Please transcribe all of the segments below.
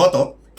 গত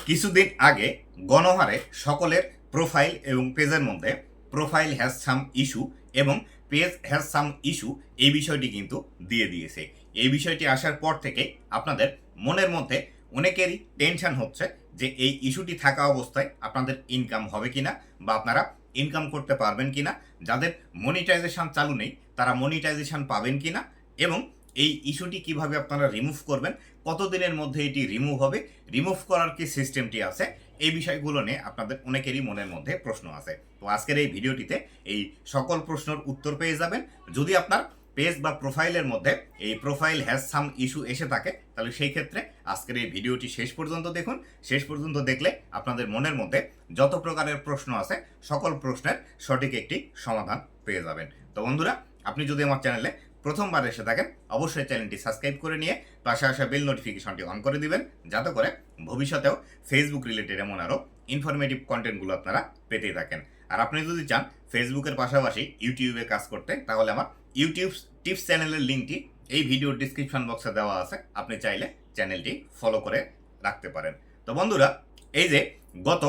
কিছুদিন আগে গণহারে সকলের প্রোফাইল এবং পেজের মধ্যে প্রোফাইল হ্যাজ সাম ইস্যু এবং পেজ হ্যাজ সাম ইস্যু এই বিষয়টি কিন্তু দিয়ে দিয়েছে। এই বিষয়টি আসার পর থেকে আপনাদের মনের মধ্যে অনেকেরই টেনশন হচ্ছে যে এই ইস্যুটি থাকা অবস্থায় আপনাদের ইনকাম হবে কি না বা আপনারা ইনকাম করতে পারবেন কিনা, যাদের মনিটাইজেশন চালু নেই, তারা মনিটাইজেশন পাবেন কিনা এবং এই ইস্যুটি কীভাবে আপনারা রিমুভ করবেন, কতদিনের মধ্যে এটি রিমুভ হবে, রিমুভ করার কি সিস্টেমটি আছে, এই বিষয়গুলো নিয়ে আপনাদের অনেকেরই মনের মধ্যে প্রশ্ন আছে। তো আজকের এই ভিডিওটিতে এই সকল প্রশ্নের উত্তর পেয়ে যাবেন। যদি আপনার পেজ বা প্রোফাইলের মধ্যে এই প্রোফাইল হ্যাজ সাম ইস্যু এসে থাকে, তাহলে সেই ক্ষেত্রে আজকের এই ভিডিওটি শেষ পর্যন্ত দেখুন। শেষ পর্যন্ত দেখলে আপনাদের মনের মধ্যে যত প্রকারের প্রশ্ন আছে, সকল প্রশ্নের সঠিক একটি সমাধান পেয়ে যাবেন। তো বন্ধুরা, আপনি যদি আমার চ্যানেলে প্রথমবার এসে থাকেন, অবশ্যই চ্যানেলটি সাবস্ক্রাইব করে নিয়ে পাশে আসা বেল নোটিফিকেশনটি অন করে দিবেন, যাতে করে ভবিষ্যতেও ফেসবুক রিলেটেড এমন আরও ইনফরমেটিভ কন্টেন্টগুলো আপনারা পেতেই থাকেন। আর আপনি যদি চান ফেসবুকের পাশাপাশি ইউটিউবে কাজ করতে, তাহলে আমার ইউটিউব টিপস চ্যানেলের লিঙ্কটি এই ভিডিওর ডিসক্রিপশন বক্সে দেওয়া আছে। আপনি চাইলে চ্যানেলটি ফলো করে রাখতে পারেন। তো বন্ধুরা, এই যে গত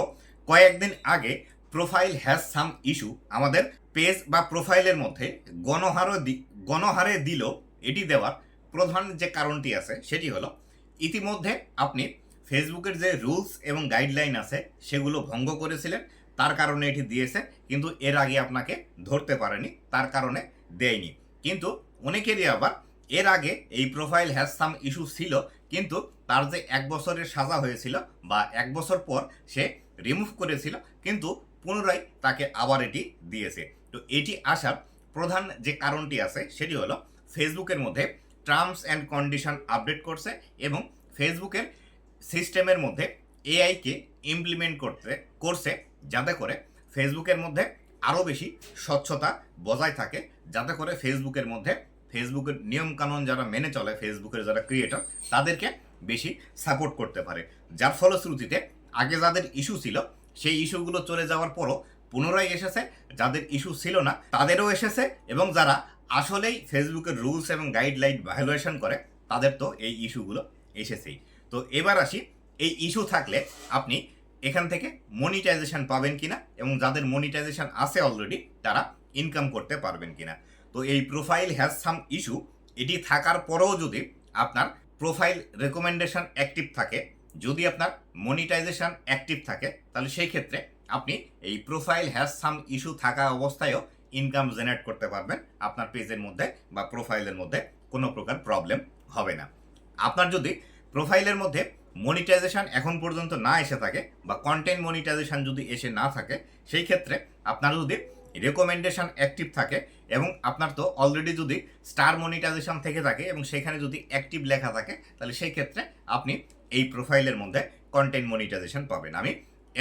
কয়েকদিন আগে প্রোফাইল হ্যাজ সাম ইস্যু আমাদের পেজ বা প্রোফাইলের মধ্যে গণহারও গণহারে দিল, এটি দেওয়ার প্রধান যে কারণটি আছে, সেটি হলো, ইতিমধ্যে আপনি ফেসবুকের যে রুলস এবং গাইডলাইন আছে, সেগুলো ভঙ্গ করেছিলেন, তার কারণে এটি দিয়েছে, কিন্তু এর আগে আপনাকে ধরতে পারেনি, তার কারণে দেয়নি। কিন্তু অনেকেরই আবার এর আগে এই প্রোফাইল হ্যাজ সাম ইস্যু ছিল, কিন্তু তার যে এক বছরের সাজা হয়েছিল বা এক বছর পর সে রিমুভ করেছিল, কিন্তু পুনরায় তাকে আবার এটি দিয়েছে। তো এটি আসার প্রধান যে কারণটি আছে, সেটি হলো ফেসবুকের মধ্যে টার্মস অ্যান্ড কন্ডিশন আপডেট করছে এবং ফেসবুকের সিস্টেমের মধ্যে এআইকে ইমপ্লিমেন্ট করতে, করছে যাতে করে ফেসবুকের মধ্যে আরও বেশি স্বচ্ছতা বজায় থাকে, যাতে করে ফেসবুকের মধ্যে ফেসবুকের নিয়মকানুন যারা মেনে চলে, ফেসবুকের যারা ক্রিয়েটর তাদেরকে বেশি সাপোর্ট করতে পারে। যার ফলশ্রুতিতে আগে যাদের ইস্যু ছিল, সেই ইস্যুগুলো চলে যাওয়ার পরও পুনরায় এসেছে, যাদের ইস্যু ছিল না, তাদেরও এসেছে এবং যারা আসলেই ফেসবুকের রুলস এবং গাইডলাইন ভায়োলেশন করে, তাদের তো এই ইস্যুগুলো এসেছেই। তো এবার আসি, এই ইস্যু থাকলে আপনি এখান থেকে মনিটাইজেশন পাবেন কিনা এবং যাদের মনিটাইজেশন আছে অলরেডি তারা ইনকাম করতে পারবেন কিনা। তো এই প্রোফাইল হ্যাজ সাম ইস্যু এটি থাকার পরেও যদি আপনার প্রোফাইল রেকমেন্ডেশন অ্যাক্টিভ থাকে, যদি আপনার মনিটাইজেশন অ্যাক্টিভ থাকে, তাহলে সেই ক্ষেত্রে আপনি এই প্রোফাইল হ্যাজ সাম ইস্যু থাকা অবস্থায়ও ইনকাম জেনারেট করতে পারবেন। আপনার পেজের মধ্যে বা প্রোফাইলের মধ্যে কোনো প্রকার প্রবলেম হবে না। আপনার যদি প্রোফাইলের মধ্যে মনিটাইজেশন এখন পর্যন্ত না এসে থাকে বা কন্টেন্ট মনিটাইজেশান যদি এসে না থাকে, সেই ক্ষেত্রে আপনার যদি রেকমেন্ডেশন অ্যাক্টিভ থাকে এবং আপনার তো অলরেডি যদি স্টার মনিটাইজেশন থেকে থাকে এবং সেখানে যদি অ্যাক্টিভ লেখা থাকে, তাহলে সেই ক্ষেত্রে আপনি এই প্রোফাইলের মধ্যে কন্টেন্ট মনিটাইজেশন পাবেন। আমি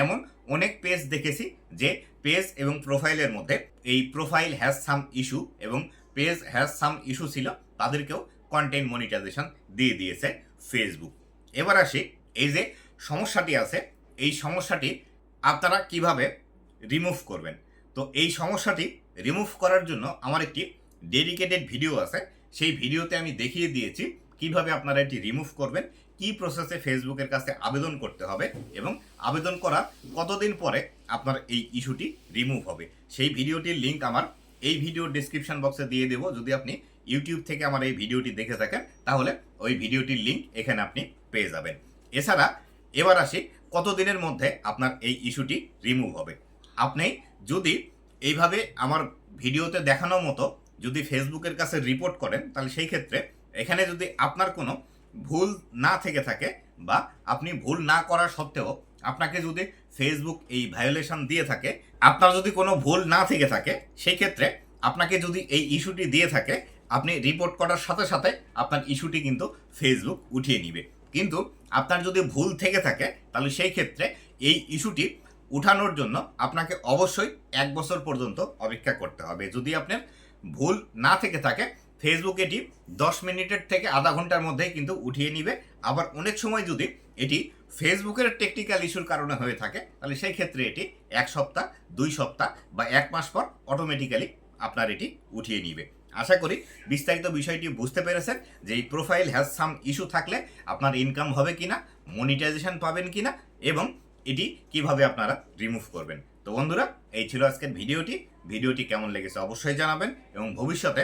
এমন অনেক পেজ দেখেছি যে পেজ এবং প্রোফাইলের মধ্যে এই প্রোফাইল হ্যাজ সাম ইস্যু এবং পেজ হ্যাজ সাম ইস্যু ছিল, তাদেরকেও কন্টেন্ট মনিটাইজেশন দিয়ে দিয়েছে ফেসবুক এবার আসি, এই যে সমস্যাটি আছে, এই সমস্যাটি আপনারা কীভাবে রিমুভ করবেন? তো এই সমস্যাটি রিমুভ করার জন্য আমার একটি ডেডিকেটেড ভিডিও আছে, সেই ভিডিওতে আমি দেখিয়ে দিয়েছি কীভাবে আপনারা এটি রিমুভ করবেন কি প্রসেসে ফেসবুকের কাছে আবেদন করতে হবে এবং আবেদন করার কতদিন পরে আপনার এই ইস্যুটি রিমুভ হবে? সেই ভিডিওটির লিঙ্ক আমার এই ভিডিওর ডিসক্রিপশন বক্সে দিয়ে দেবো। যদি আপনি ইউটিউব থেকে আমার এই ভিডিওটি দেখে থাকেন, তাহলে ওই ভিডিওটির লিঙ্ক এখানে আপনি পেয়ে যাবেন। এছাড়া এবার আসি কতদিনের মধ্যে আপনার এই ইস্যুটি রিমুভ হবে। আপনি যদি এইভাবে আমার ভিডিওতে দেখানো মতো যদি ফেসবুকের কাছে রিপোর্ট করেন, তাহলে সেই ক্ষেত্রে এখানে যদি আপনার কোনো ভুল না থেকে থাকে বা আপনি ভুল না করা সত্ত্বেও আপনাকে যদি ফেসবুক এই ভায়োলেশন দিয়ে থাকে, আপনার যদি কোনো ভুল না থেকে থাকে সেই ক্ষেত্রে আপনাকে যদি এই ইস্যুটি দিয়ে থাকে, আপনি রিপোর্ট করার সাথে সাথে আপনার ইস্যুটি কিন্তু ফেসবুক উঠিয়ে নিবে। কিন্তু আপনার যদি ভুল থেকে থাকে, তাহলে সেই ক্ষেত্রে এই ইস্যুটি উঠানোর জন্য আপনাকে অবশ্যই এক বছর পর্যন্ত অপেক্ষা করতে হবে। যদি আপনার ভুল না থেকে থাকে ফেসবুক এটি দশ মিনিটের থেকে আধা ঘণ্টার মধ্যেই কিন্তু উঠিয়ে নিবে। আবার অনেক সময় যদি এটি ফেসবুকের টেকনিক্যাল ইস্যুর কারণে হয়ে থাকে, তাহলে সেই ক্ষেত্রে এটি এক সপ্তাহ, দুই সপ্তাহ বা এক মাস পর অটোমেটিক্যালি আপনার এটি উঠিয়ে নিবে। আশা করি বিস্তারিত বিষয়টি বুঝতে পেরেছেন যে এই প্রোফাইল হ্যাজ সাম ইস্যু থাকলে আপনার ইনকাম হবে কিনা মনিটাইজেশন পাবেন কিনা এবং এটি কীভাবে আপনারা রিমুভ করবেন। তো বন্ধুরা, এই ছিল আজকের ভিডিওটি। ভিডিওটি কেমন লেগেছে অবশ্যই জানাবেন এবং ভবিষ্যতে